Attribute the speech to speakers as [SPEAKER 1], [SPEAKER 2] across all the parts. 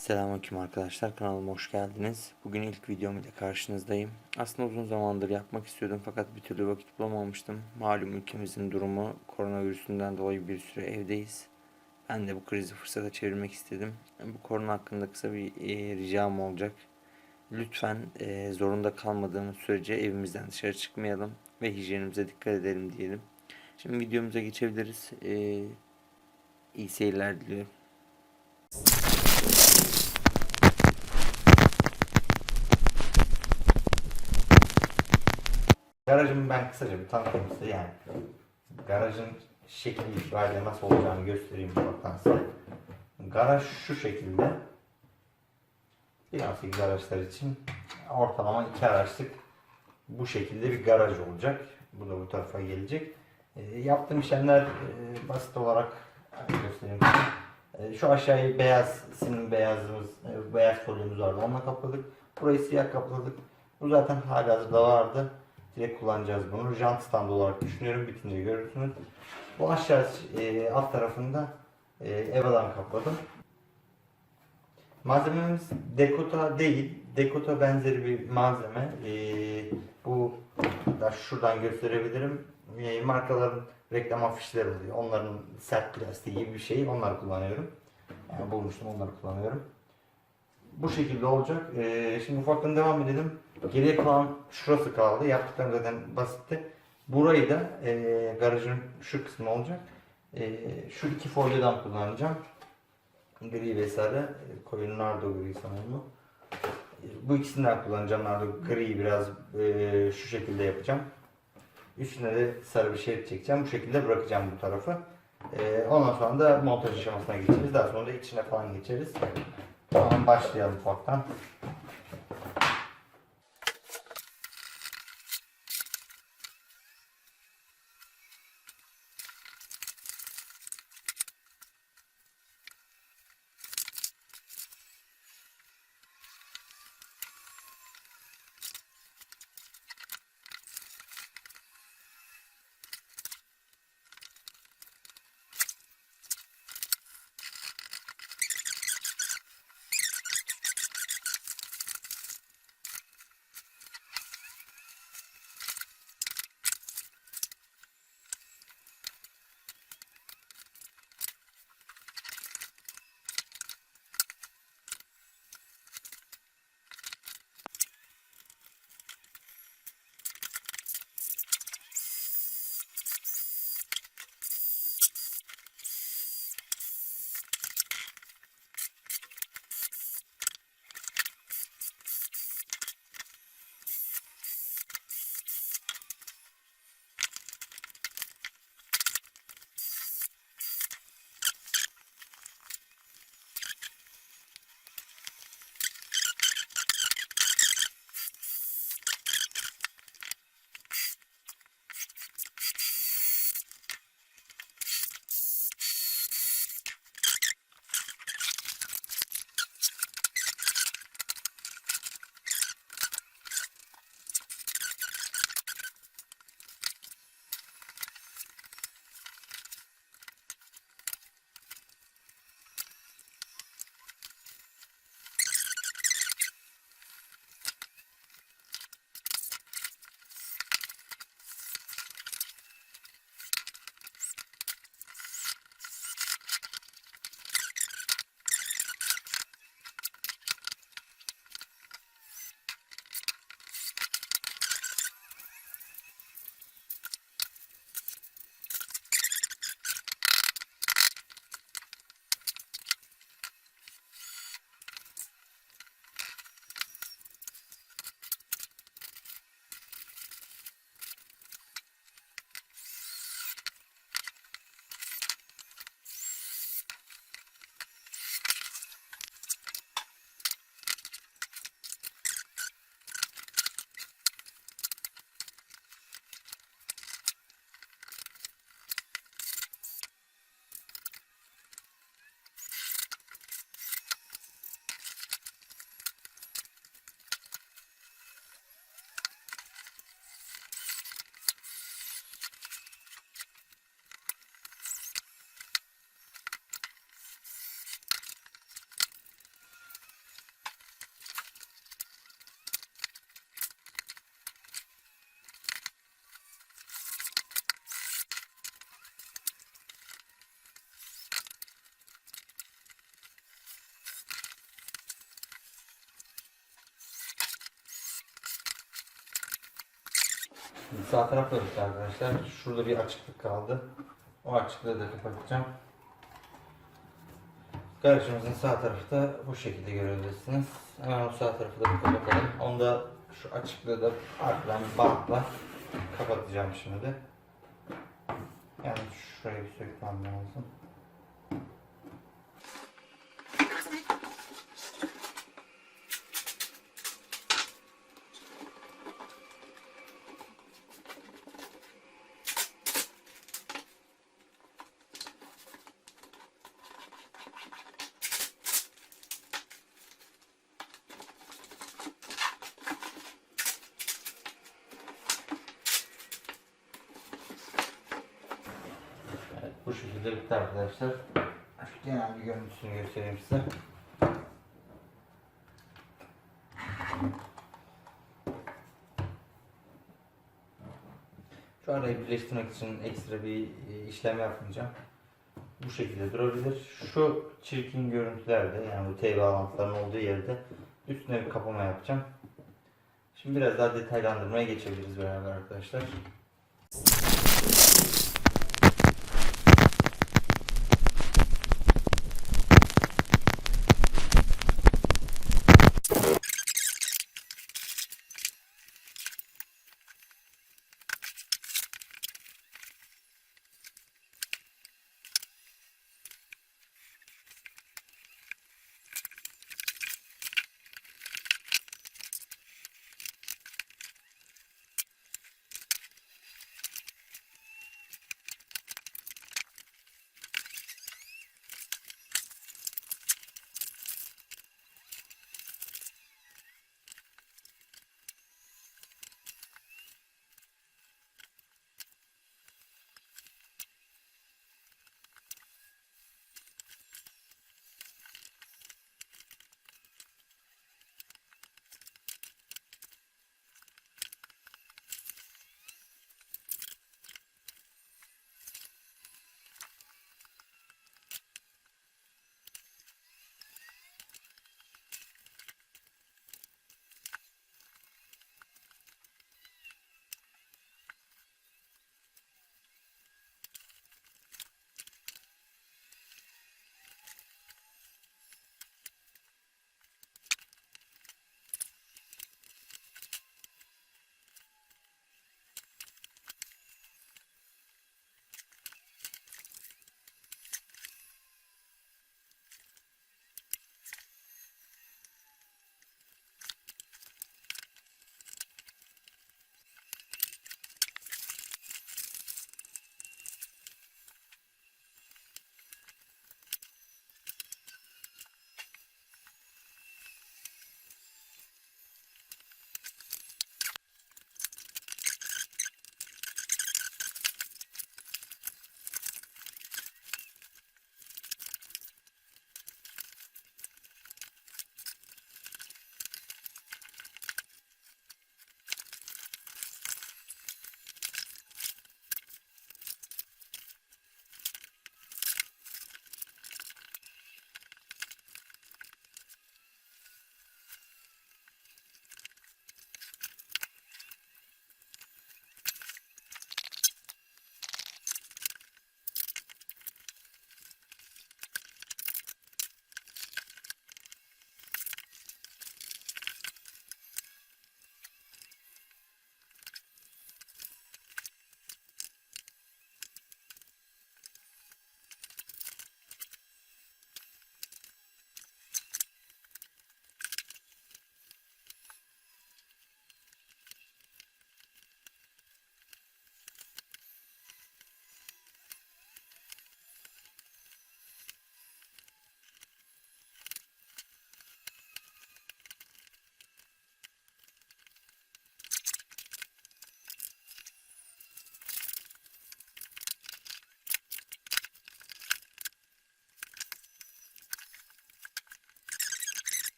[SPEAKER 1] Selamünaleyküm arkadaşlar kanalıma hoş geldiniz. Bugün ilk videom ile karşınızdayım. Aslında uzun zamandır yapmak istiyordum fakat bir türlü vakit bulamamıştım. Malum ülkemizin durumu koronavirüsünden dolayı bir süre evdeyiz. Ben de bu krizi fırsata çevirmek istedim. Bu korona hakkında kısa bir e, ricam olacak. Lütfen e, zorunda kalmadığımız sürece evimizden dışarı çıkmayalım ve hijyenimize dikkat edelim diyelim. Şimdi videomuza geçebiliriz. E, iyi seyirler diliyorum.
[SPEAKER 2] Garajımı ben kısaca bir tanıtayım size yani. Garajın şekli itibariyle nasıl olacağını göstereyim size. Garaj şu şekilde. 1.8 araçlar için ortalama 2 araçlık bu şekilde bir garaj olacak. Bu da bu tarafa gelecek. E, yaptığım işlemler e, basit olarak göstereyim. E, şu aşağıyı beyaz, sim beyazımız, e, beyaz folyomuz vardı. Onunla kapladık. Burayı siyah kapladık. Bu zaten halihazırda vardı. Direkt kullanacağız bunu. Jant standı olarak düşünüyorum. Bitince görürsünüz. Bu aşağı e, alt tarafında e, evadan kapladım. Malzememiz Dekota değil. Dekota benzeri bir malzeme. E, bu da şuradan gösterebilirim. E, markaların reklam afişleri oluyor. Onların sert plastiği gibi bir şey. Onları kullanıyorum. Yani bulmuştum onları kullanıyorum. Bu şekilde olacak. E, şimdi ufaktan devam edelim. Geriye kalan şurası kaldı. Yaptıklarım zaten basitti. Burayı da e, garajın şu kısmı olacak. E, şu iki folyodan kullanacağım. Gri vesaire. E, koyun nardo gri sanırım bu. E, ikisinden kullanacağım. Nardo gri biraz e, şu şekilde yapacağım. Üstüne de sarı bir şerit çekeceğim. Bu şekilde bırakacağım bu tarafı. E, ondan sonra da montaj aşamasına geçeriz. Daha sonra da içine falan geçeriz. Tamam başlayalım ufaktan. Sağ tarafta bitti arkadaşlar. Şurada bir açıklık kaldı. O açıklığı da kapatacağım. Garajımızın sağ tarafı da bu şekilde görebilirsiniz. Hemen o sağ tarafı da kapatalım. Onda şu açıklığı da arkadan bantla kapatacağım şimdi. Yani şurayı bir sökmem lazım. Evet, bu şekilde bitti arkadaşlar. Genel bir görüntüsünü göstereyim size. Şu arayı birleştirmek için ekstra bir e, işlem yapmayacağım. Bu şekilde durabilir. Şu çirkin görüntülerde yani bu T bağlantılarının olduğu yerde üstüne bir kapama yapacağım. Şimdi biraz daha detaylandırmaya geçebiliriz beraber arkadaşlar.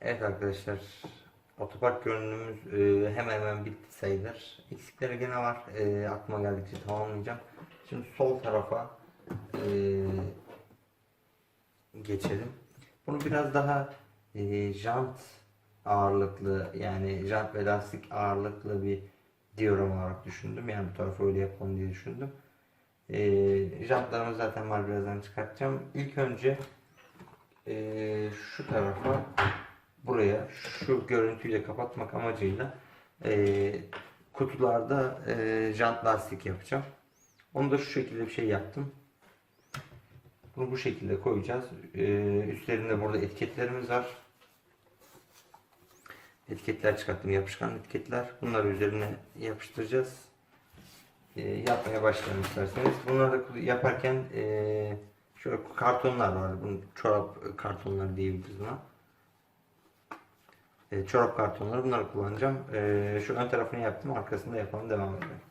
[SPEAKER 1] Evet arkadaşlar, otopark görünümümüz e, hemen hemen bitti sayılır. Eksikleri gene var. E, aklıma geldikçe tamamlayacağım. Şimdi sol tarafa e, geçelim. Bunu biraz daha e, jant ağırlıklı yani jant ve lastik ağırlıklı bir diyorum olarak düşündüm. Yani bu tarafı öyle yapalım diye düşündüm. E, jantlarımız zaten var birazdan çıkartacağım. İlk önce e, şu tarafa buraya şu görüntüyle kapatmak amacıyla e, kutularda e, jant lastik yapacağım. Onu da şu şekilde bir şey yaptım. Bunu bu şekilde koyacağız. E, üstlerinde burada etiketlerimiz var. Etiketler çıkarttım yapışkan etiketler. Bunları üzerine yapıştıracağız. E, yapmaya başlayalım isterseniz. Bunları da yaparken e, şöyle kartonlar var. Bunun çorap kartonları diyebiliriz buna. E, çorap kartonları bunları kullanacağım. E, şu ön tarafını yaptım. Arkasında yapalım. Devam edelim.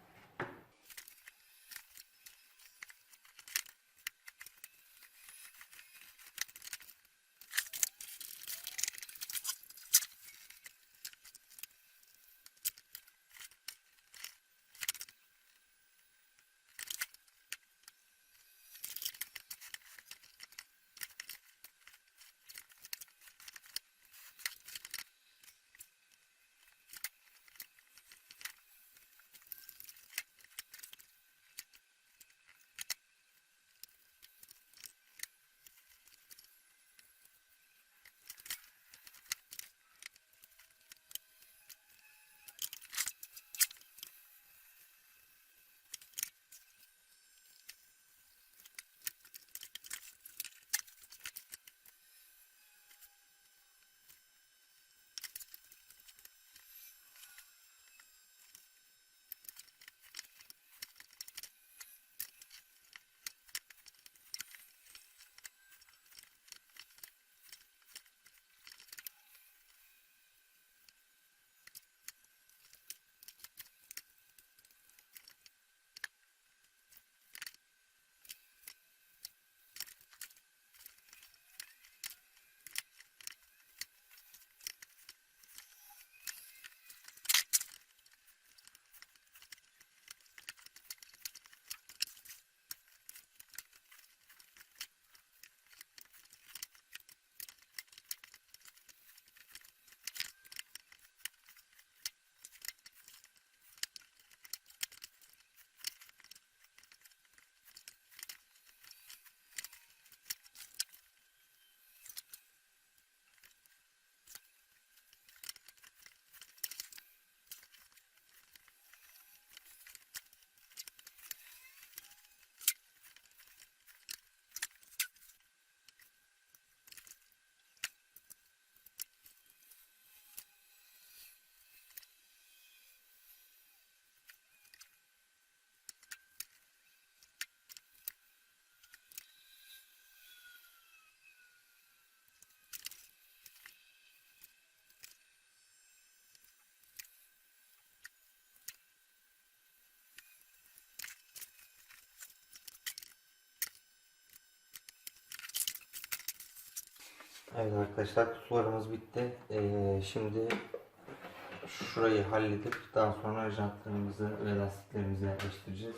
[SPEAKER 1] Evet arkadaşlar kutularımız bitti. Ee, şimdi şurayı halledip daha sonra jantlarımızı ve lastiklerimizi yerleştireceğiz.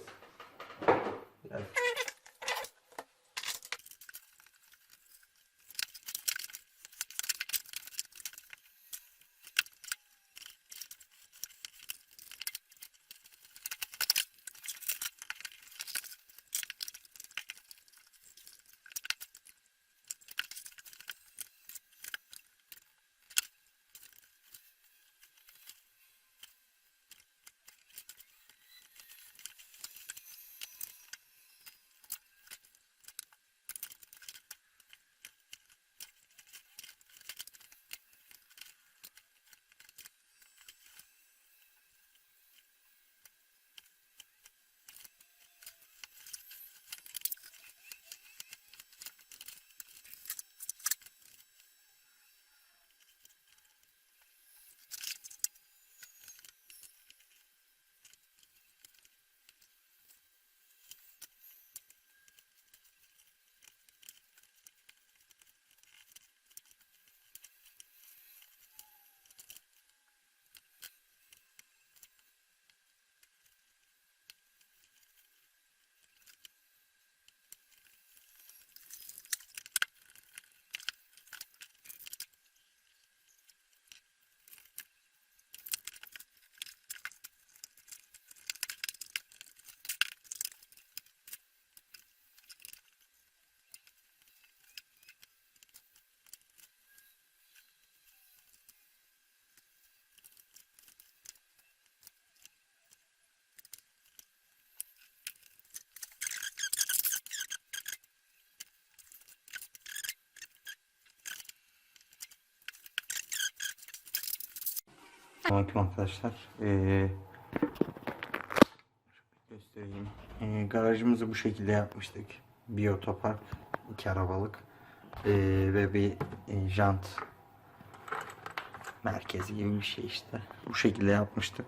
[SPEAKER 2] Selamünaleyküm arkadaşlar. Ee, göstereyim. Ee, garajımızı bu şekilde yapmıştık. Bir otopark, iki arabalık ee, ve bir e, jant merkezi gibi bir şey işte. Bu şekilde yapmıştık.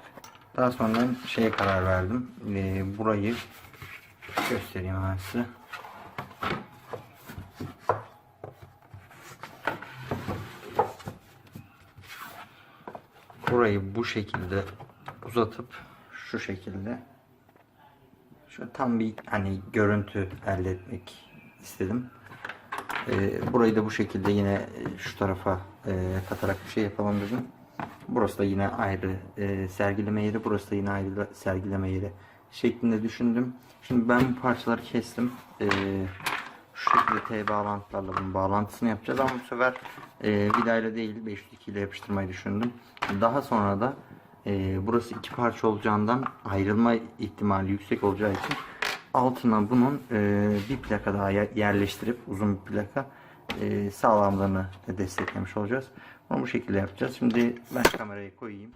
[SPEAKER 2] Daha sonra şeye karar verdim. Ee, burayı göstereyim hemen size. Burayı bu şekilde uzatıp şu şekilde şu tam bir hani görüntü elde etmek istedim. Ee, burayı da bu şekilde yine e, şu tarafa e, katarak bir şey yapalım dedim. Burası da yine ayrı e, sergileme yeri, burası da yine ayrı sergileme yeri şeklinde düşündüm. Şimdi ben bu parçaları kestim. Ee, şu şekilde T bağlantılarla bunun bağlantısını yapacağız ama bu sefer e, vidayla değil 502 ile yapıştırmayı düşündüm. Daha sonra da e, burası iki parça olacağından ayrılma ihtimali yüksek olacağı için altına bunun e, bir plaka daha yer- yerleştirip uzun bir plaka e, sağlamlığını desteklemiş olacağız. Bunu bu şekilde yapacağız. Şimdi ben kamerayı koyayım.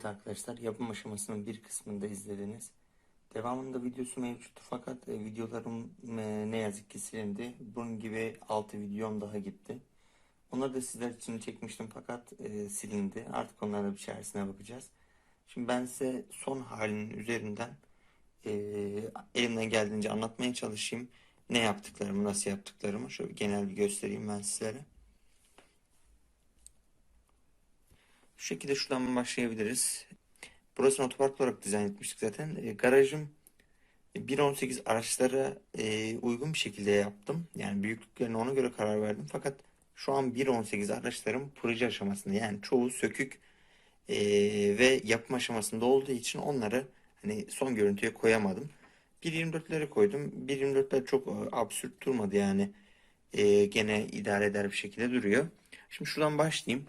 [SPEAKER 1] Evet arkadaşlar yapım aşamasının bir kısmını da izlediniz. Devamında videosu mevcuttu fakat e, videolarım e, ne yazık ki silindi. Bunun gibi 6 videom daha gitti. Onları da sizler için çekmiştim fakat e, silindi. Artık onların bir içerisine bakacağız. Şimdi ben size son halinin üzerinden elimden geldiğince anlatmaya çalışayım. Ne yaptıklarımı, nasıl yaptıklarımı şöyle genel bir göstereyim ben sizlere. Şu şekilde şuradan başlayabiliriz. Burasını otopark olarak dizayn etmiştik zaten. E, garajım 1.18 araçlara e, uygun bir şekilde yaptım. Yani büyüklüklerine ona göre karar verdim. Fakat şu an 1.18 araçlarım proje aşamasında. Yani çoğu sökük e, ve yapım aşamasında olduğu için onları hani son görüntüye koyamadım. 1.24'lere koydum. 1.24'ler çok e, absürt durmadı yani. E, gene idare eder bir şekilde duruyor. Şimdi şuradan başlayayım.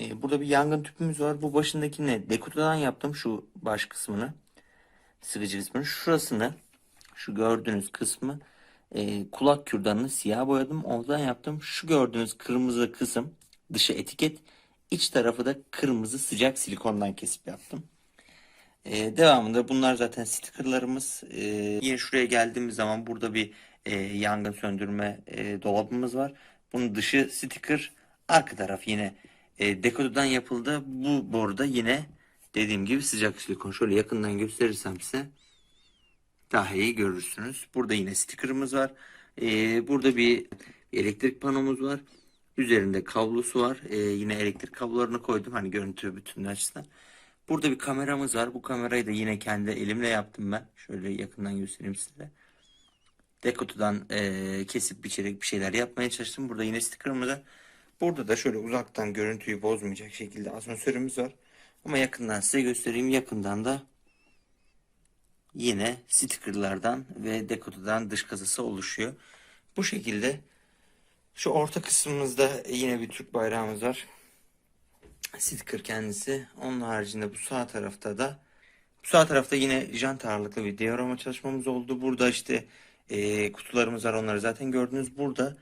[SPEAKER 1] Ee, burada bir yangın tüpümüz var. Bu başındaki ne? Dekotadan yaptım şu baş kısmını. Sıkıcı kısmını. Şurasını şu gördüğünüz kısmı e, kulak kürdanını siyah boyadım. Oradan yaptım. Şu gördüğünüz kırmızı kısım dışı etiket. iç tarafı da kırmızı sıcak silikondan kesip yaptım. Ee, devamında bunlar zaten stickerlarımız. Ee, yine şuraya geldiğimiz zaman burada bir e, yangın söndürme e, dolabımız var. Bunun dışı sticker, arka taraf yine e, dekododan yapıldı. Bu boruda yine dediğim gibi sıcak silikon. Şöyle yakından gösterirsem size daha iyi görürsünüz. Burada yine sticker'ımız var. E, burada bir, elektrik panomuz var. Üzerinde kablosu var. E, yine elektrik kablolarını koydum. Hani görüntü bütünlüğü açısından. Burada bir kameramız var. Bu kamerayı da yine kendi elimle yaptım ben. Şöyle yakından göstereyim size. Dekotodan e, kesip biçerek bir şeyler yapmaya çalıştım. Burada yine sticker'ımız var. Burada da şöyle uzaktan görüntüyü bozmayacak şekilde asansörümüz var. Ama yakından size göstereyim. Yakından da yine stickerlardan ve dekotodan dış kazısı oluşuyor. Bu şekilde şu orta kısmımızda yine bir Türk bayrağımız var. sticker kendisi. Onun haricinde bu sağ tarafta da bu sağ tarafta yine jant ağırlıklı bir diorama çalışmamız oldu. Burada işte e, kutularımız var onları zaten gördünüz. Burada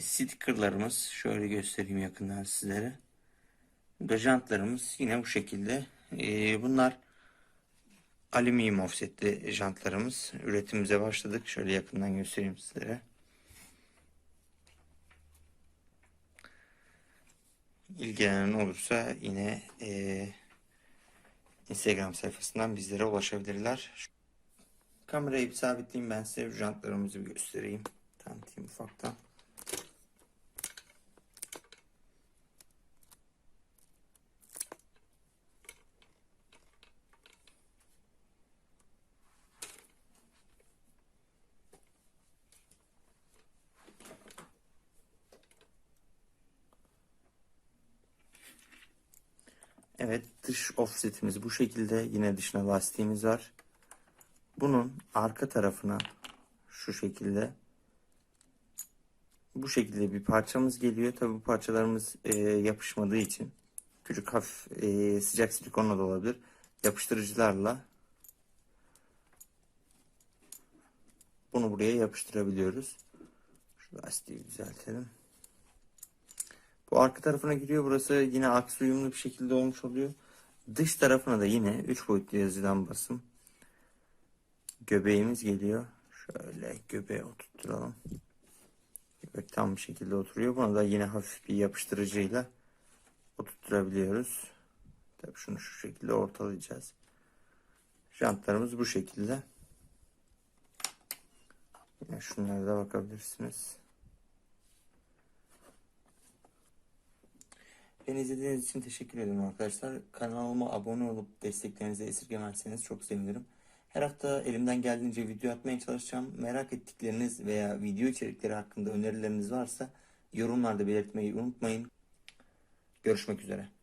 [SPEAKER 1] stickerlarımız şöyle göstereyim yakından sizlere. Jantlarımız yine bu şekilde. E, bunlar alüminyum offsetli jantlarımız. Üretimimize başladık. Şöyle yakından göstereyim sizlere. İlgilenen olursa yine eee, Instagram sayfasından bizlere ulaşabilirler. Kamerayı sabitleyeyim ben size jantlarımızı göstereyim. Tanıtayım ufaktan. Evet dış offsetimiz bu şekilde. Yine dışına lastiğimiz var. Bunun arka tarafına şu şekilde bu şekilde bir parçamız geliyor. Tabi bu parçalarımız e, yapışmadığı için küçük hafif e, sıcak silikonla da olabilir. Yapıştırıcılarla bunu buraya yapıştırabiliyoruz. Şu lastiği düzeltelim. Bu arka tarafına giriyor. Burası yine aksi uyumlu bir şekilde olmuş oluyor. Dış tarafına da yine 3 boyutlu yazıdan basım. Göbeğimiz geliyor. Şöyle göbeğe oturtturalım. Göbek tam bir şekilde oturuyor. Buna da yine hafif bir yapıştırıcıyla oturtturabiliyoruz. Tabii şunu şu şekilde ortalayacağız. Jantlarımız bu şekilde. Yine şunlara da bakabilirsiniz. Beni izlediğiniz için teşekkür ederim arkadaşlar. Kanalıma abone olup desteklerinizi esirgemezseniz çok sevinirim. Her hafta elimden geldiğince video atmaya çalışacağım. Merak ettikleriniz veya video içerikleri hakkında önerileriniz varsa yorumlarda belirtmeyi unutmayın. Görüşmek üzere.